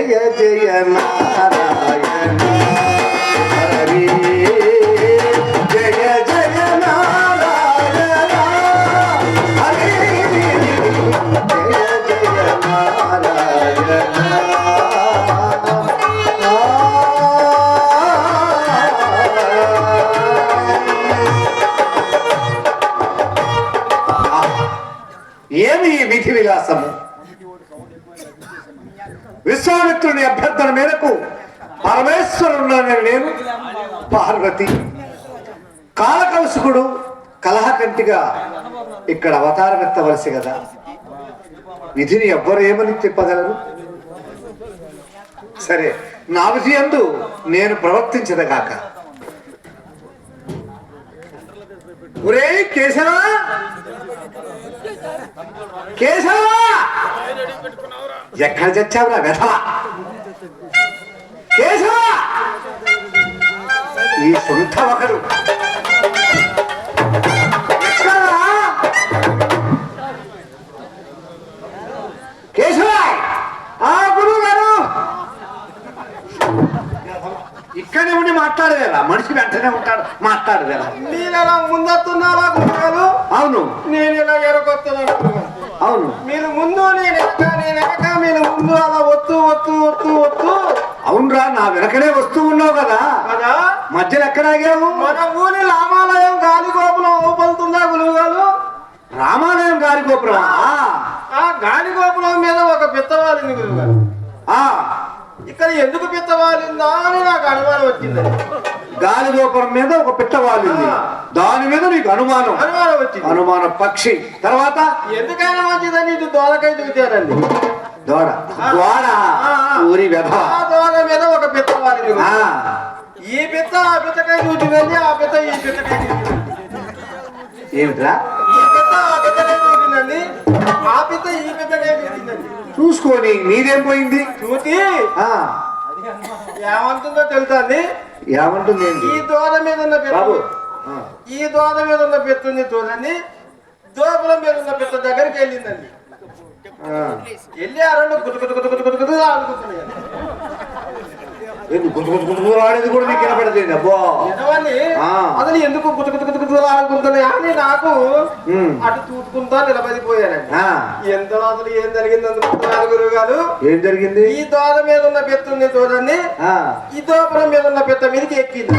జయ జయ నారాయణ. హరి జయ జయ నారాయణ. హరి జయ జయ నారాయణ. ఏమి ఈ విధి విలాసము? విశ్వామిత్రుని అభ్యర్థన మేరకు పరమేశ్వరుడు నేను పార్వతి. కాలకౌశకుడు కలహకంటిగా ఇక్కడ అవతారం ఎత్తవలసి కదా. విధిని ఎవ్వరు ఏమని చెప్పగలరు? సరే నా విధి అందు నేను ప్రవర్తించదగాక. ఒరే కేశవా! కేశవా! ఎక్కడ చచ్చావురా వెధవా? కేశవా! ఈ సొంత ఒకరు ఎక్కడా? ఇక్కడే ఉండి మనిషి వెంటనే ఉంటాడు. మాట్లాడవేలా మీరు ఎలా ముందొస్తున్నారా గురుగారు అవును. నేను ఇలా ఎరగొస్తున్నాను. అవును. మీరు ముందు నేను ఎక్క నేను ఎక్క మీరు ముందు అలా ఒత్తు ఒత్తు ఒత్తు ఒత్తు. అవునరా నా వెనకనే వస్తూ ఉన్నావు కదా. కదా? మధ్యలో ఎక్కడ ఆగావు? మన ఊరి రామాలయం గాలి గోపురం ఊపలుతుందా గురువు గారు రామాలయం గారి గోపురం ఆ గాలి గోపురం మీద ఒక పిత్తవాలింది గురువు గారు ఆ. ఇక్కడ ఎందుకు పిత్తవాలిందా అని నాకు అనుమానం వచ్చింది. గాలి గోపురం మీద ఒక పిట్ట వాలింది. దాని మీద నీకు అనుమానం. అనుమానం వచ్చింది. అనుమాన పక్షి. తర్వాత? ఎందుకైనా మంచిదని ఇటు దోలకై దిగుతానండి దోడ దోడ. ఊరి వ్యధ దోల మీద ఒక పిత్తవాలింది ఆ, ఈ పిత్త ఆ పిత్తకై చూసిందండి ఆ పిత్త ఈ పిత్తకై ఏమిట్రా? ఈ పిత్త ఆ పిత్తకై చూసిందండి ఆ పిత్త ఈ పిత్తకై చూసిందండి చూసుకొని నీదేం పోయింది? చూసి ఆ. ఏమంటుందో తెలుసా అండి? ఏమంటుంది ఈ దోల మీద ఉన్న బాబు. ఆ, ఈ దోల మీద ఉన్న పిత్తుంది చూడండి దోపల మీద ఉన్న పిత్త దగ్గరికి వెళ్ళిందండి. ఆ. వెళ్ళి ఆ రెండు గుట్టు గుట్టు గుట్టు గుట్టు ఆడుకుంటున్నాయి ఏంది గుజు గుజు గుజు ఆడేది కూడా నీకు వినపడలేదు అబ్బో. అసలు ఎందుకు ఆడుకుంటున్నాయి అని నాకు. అటు చూసుకుంటా నిలబడిపోయానండి. ఆ, ఎంత అసలు ఏం జరిగింది అనుకుంటున్నారు గురువు గారు? ఏం జరిగింది? ఈ దోల మీద ఉన్న పెత్తుంది చూడండి. ఆ, ఈ దోపరం మీద ఉన్న పెత్త మీదకి ఎక్కింది.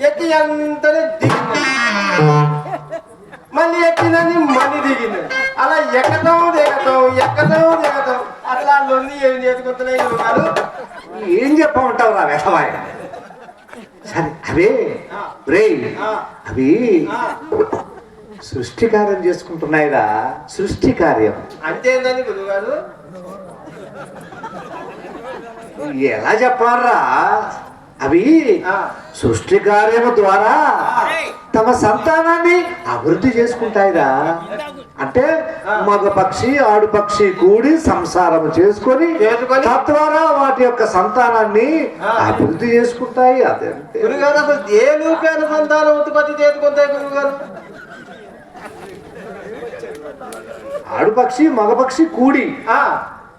ఎక్కి ఎంతనే దిగింది. మళ్ళీ ఎక్కిందని మళ్ళీ దిగింది. అలా ఎక్కతాం దిగతాం ఎక్కతాం దిగతాం అట్లా లొల్లి ఏం చేసుకుంటున్నాయి కాదు. ఏం చెప్పమంటావు రా వెధవాయ? సరే అవే రే అవి సృష్టి కార్యం చేసుకుంటున్నాయిరా. సృష్టి కార్యం అంతేందని గురువు గారు? ఎలా చెప్పాలరా? అవి. సృష్టి కార్యము ద్వారా తమ సంతానాన్ని అభివృద్ధి చేసుకుంటాయిరా. అంటే మగ పక్షి ఆడు పక్షి కూడి సంసారం చేసుకొని? తద్వారా వాటి యొక్క సంతానాన్ని. అభివృద్ధి చేసుకుంటాయి అదంతే గురువు గారు అసలు ఏ సంతానం ఉత్పత్తి చేసుకుంటాయి గురువు గారు ఆడుపక్షి మగపక్షి కూడి ఆ,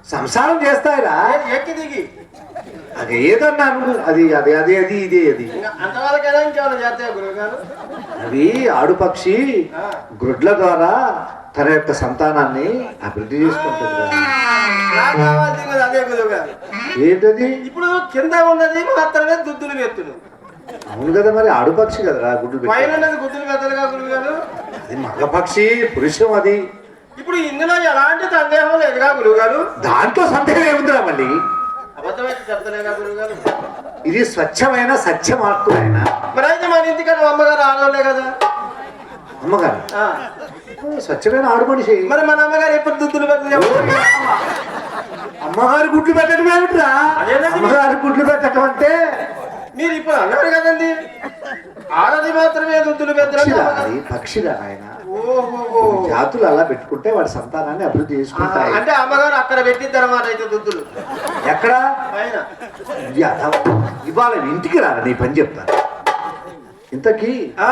సంసారం చేస్తాయిరా. ఎక్కి దిగి. అది ఏదన్నా అది అది అది అది ఇది అది. అవి ఆడుపక్షి ఆ. గ్రుడ్ల ద్వారా తన యొక్క సంతానాన్ని అభివృద్ధి చేసుకుంటుంది ఏంటది? ఇప్పుడు కింద ఉన్నది మాత్రమే దుద్దులు వెత్తులు అవును కదా మరి ఆడుపక్షి కదరా గుడ్డు అది మగపక్షి పురుషం అది. ఇప్పుడు ఇందులో ఎలాంటి సందేహం లేదుగా గురువు గారు? దాంట్లో సందేహం ఏముందిరా మళ్ళీ? అబద్ధమైతే ఇది స్వచ్ఛమైన సత్య మార్పు ఆయన మరి అయితే మన ఇంటికన్నా అమ్మగారు ఆడవాళ్ళే కదా? అమ్మగారు? స్వచ్ఛమైన ఆడు మనిషి. మరి మన అమ్మగారు ఎప్పుడు దుద్దులు అమ్మగారు గుడ్లు పెట్టడం ఏమిట్రా. అమ్మగారు గుడ్లు పెట్టడం అంటే మీరు ఇప్పుడు అన్నారు కదండి. ఆడది మాత్రమే దుద్దులు అది పక్షిరా ఆయన. ఓహో జాతులు అలా పెట్టుకుంటే వాడి సంతానాన్ని అభివృద్ధి చేసుకుంటాయి. అంటే అమ్మగారు అక్కడ పెట్టిద్ది అనమాట అయితే దుద్దులు. ఎక్కడ? ఇవాళ ఇంటికి రారా నీ పని చెప్తాను. ఇంతకీ ఆ,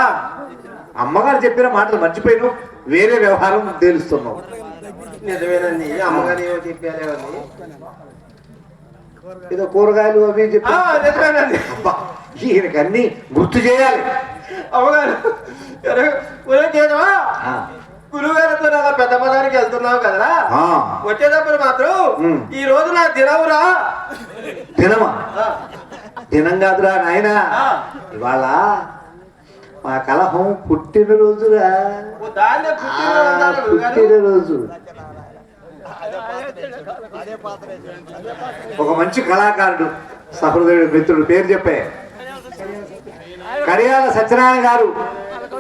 అమ్మగారు చెప్పిన మాటలు మర్చిపోయినావు వేరే వ్యవహారం తేలుస్తున్నావు నిజమేనండి. అమ్మగారు ఏమో చెప్పారేమని ఏదో కూరగాయలు అవి చెప్పి. నిజమేనండి. అబ్బా ఈయనకి అన్ని గుర్తు చేయాలి. అమ్మగారు ఒరే- ఒరే కేశవా, ఆ, గురువు గారితో అలా పెద్ద పదానికి వెళ్తున్నావు కదరా? ఆ, వచ్చేటప్పుడు మాత్రం. ఈ రోజు నా దినవురా దినమా? దినం కాదురా నాయన. ఇవాళ మా కలహం పుట్టినరోజురా పుట్టినరోజు ఒక మంచి కళాకారుడు సహృదయుడు మిత్రుడు పేరు చెప్పే. కడియాల సత్యనారాయణ గారు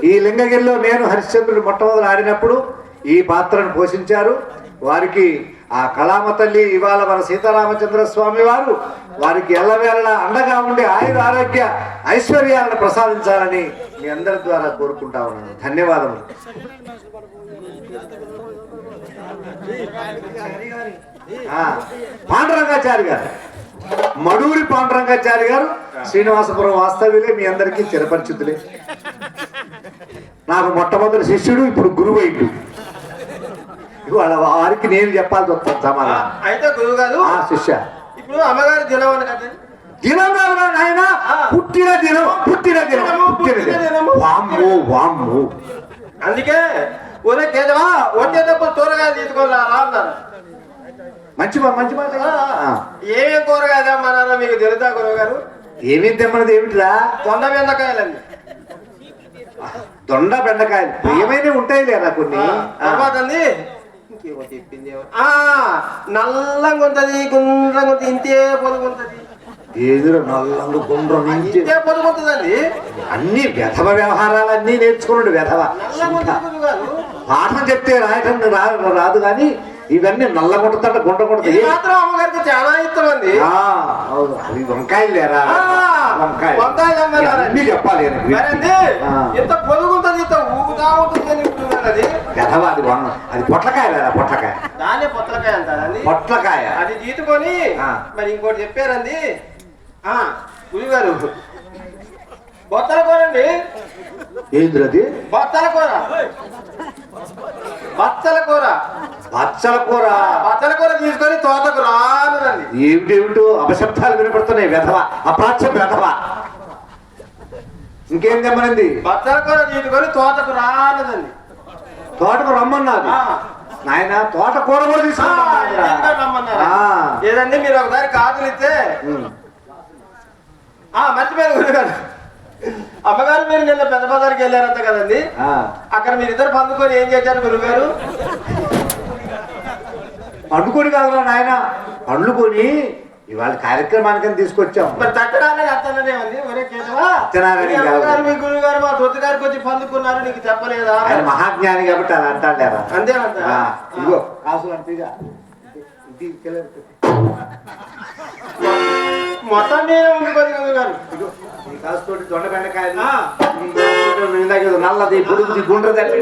ఈ లింగగిరిలో నేను హరిశ్చంద్రుడు మొట్టమొదటి ఆడినప్పుడు ఈ పాత్రను పోషించారు. వారికి ఆ కళామ తల్లి ఇవాళ మన సీతారామచంద్ర స్వామి వారు వారికి ఎల్లవేళలా అండగా ఉండి ఆయుర ఆరోగ్య ఐశ్వర్యాలను ప్రసాదించాలని మీ అందరి ద్వారా కోరుకుంటా ఉన్నాను. ధన్యవాదములు. పాండరంగాచారి పాండురంగాచారి గారు. మడూరి పాండురంగాచారి గారు శ్రీనివాసపురం వాస్తవ్యులే మీ అందరికీ చిరపరిచితులే. నాకు మొట్టమొదటి శిష్యుడు ఇప్పుడు గురువు ఇవాళ వారికి నేను చెప్పాల్సి వస్తుంది సమాధానం. అయితే గురువు గారు ఆ శిష్య. ఇప్పుడు అమ్మగారు దినం అని కదా దినం కాదురా నాయన? పుట్టిన దినం పుట్టిన దినం పుట్టిన దినం. వామ్ము వామ్ము. అందుకే ఒరే కేశవా వచ్చేటప్పుడు కూరగాయలు తీసుకొని రా అన్నారు. మంచి మంచి మాట. ఏమేం కూరగాయలు తెమ్మన్నారో మీకు తెలుసా గురువు గారు ఏమేం తెమ్మన్నది ఏమిటిరా? దొండ బెండకాయలండి. దొండ బెండకాయలు. ప్రియమైనవి ఉంటాయి లేదా కొన్ని. తర్వాత చెప్పింది నల్లంగా ఉంటది గుండ్రంగా ఉంటుంది ఇంతే పొదుగుంటది. నల్లంగు గుండ్రం ఇంతే? పొదుగుంటుందండి. అన్ని వ్యధవ వ్యవహారాలన్నీ నేర్చుకున్నాడు వ్యధవ పాఠం చెప్తే రాయటం రా- రాదు కానీ ఇవన్నీ నల్ల కొడతాడ గుంట కొడతా ఇది మాత్రం అమ్మగారికి చాలా ఇష్టం అండి. అవును. అవి వంకాయలు లేరా? అమ్మగారు. అన్ని చెప్పాలి. ఇంత పొదుగుంటది ఇంత ఊగుతా ఉంటుంది అది అది పొట్లకాయ లేదా పొట్లకాయ. దాన్నే పొత్తలకాయ అంటారండి పొట్లకాయ. అది తీసుకొని. మరి ఇంకోటి చెప్పారండి. ఆ గురుగారు. బొత్తల కూర అండి ఏంద్రది? బొత్తల కూర. బచ్చల కూర. పచ్చల కూర. బచ్చల కూర తీసుకొని తోటకు రానండి ఏమిటేమిటో అపశబ్దాలు వినపడుతున్నాయి వ్యధవ అప్రాచ్య వ్యధవ ఇంకేం తెమ్మనింది బచ్చల కూర తీసుకొని తోటకు రానదండి తోటకు రమ్మన్నది. ఆ. నాయన తోట కూర కూడా రమ్మన్నారు. ఏదండి? మీరు ఒకసారి కాదులు ఇస్తే మర్చిపోయారు గురుగారు. అమ్మగారు మీరు నిన్న పెద్ద బజార్కి వెళ్ళారంట కదండి. అక్కడ మీరు ఇద్దరు పందుకొని ఏం చేశారు గురుగారు? పండుకొని కాదురా నాయన. పండుకొని ఇవాళ కార్యక్రమానికి తీసుకొచ్చాం. మరి తట్టడానికి అత్తనే ఉంది. ఒరే కేశవా మీ గురువు గారు మా గారికి వచ్చి పందుకున్నారు. నీకు చెప్పలేదా? ఆయన మహాజ్ఞాని కాబట్టి అలా ఇదిగో. కాసులు అంతేగా ఇది కిలో- మొత్తం మీరే ఉంది గురువు గారు దొండ నల్లది పొడుగుది గుండ్రది అంటే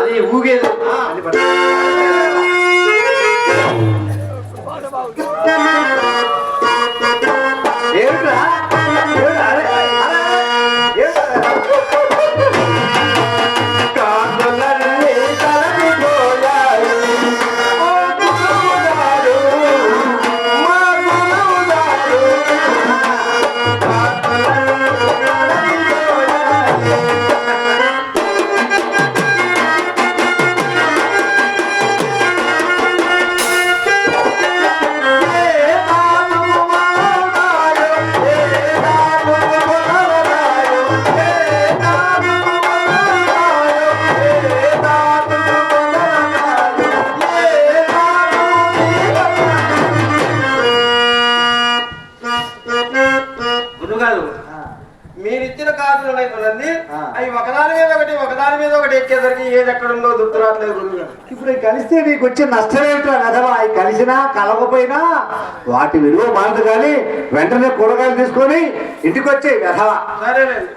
అది ఊగేది. ఏమిట్రా? ఎక్కేసరికి ఏది ఎక్కడ ఉందో గుర్తు రావట్లేదు ఇప్పుడు కలిస్తే నీకు వచ్చే నష్టం కదవా అవి కలిసినా కలవకపోయినా వాటి విలువ మారదు కానీ వెంటనే కూరగాయలు తీసుకొని ఇంటికి వచ్చే వెధవ. సరేనండి.